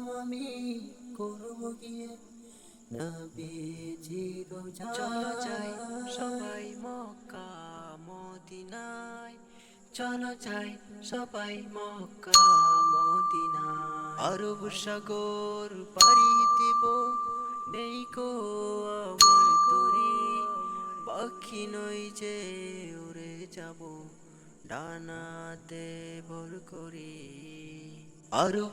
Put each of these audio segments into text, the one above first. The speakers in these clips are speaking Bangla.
সালাম আমি করব গিয়ে জি রোজা। চলো যাই সবাই মক্কা মদিনায়। চলো যাই সবাই মক্কা মদিনায়। আরব সাগর পাড়ি দেব। নেই কো আমার তরি পাখি নই যে উড়ে যাব। ডানাতে ভর করি। আরব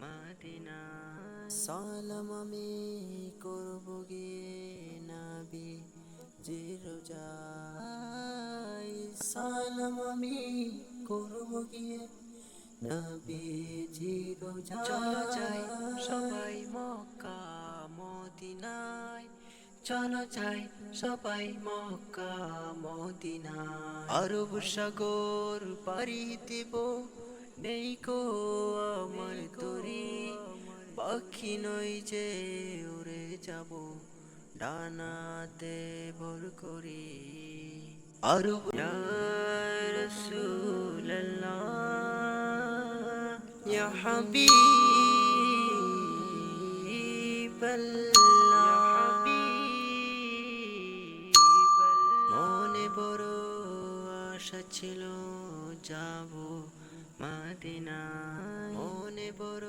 মাদিনা। সালাম আমি করব গিয়ে নাবি যে রোজাই সালাম আমি করব গিয়ে নবী জি রোজা চলো যাই সবাই মক্কা মদিনায়। চলো যাই সবাই মক্কা মদিনায়। আরব সাগর পাড়ি দেব নেই কো আমার তরি পাখি নই যে উড়ে যাব, ডানাতে ভর করি। হাবিবাল্লাহ। মনে বড় আশা ছিল যাব মাদিনা মনে বড়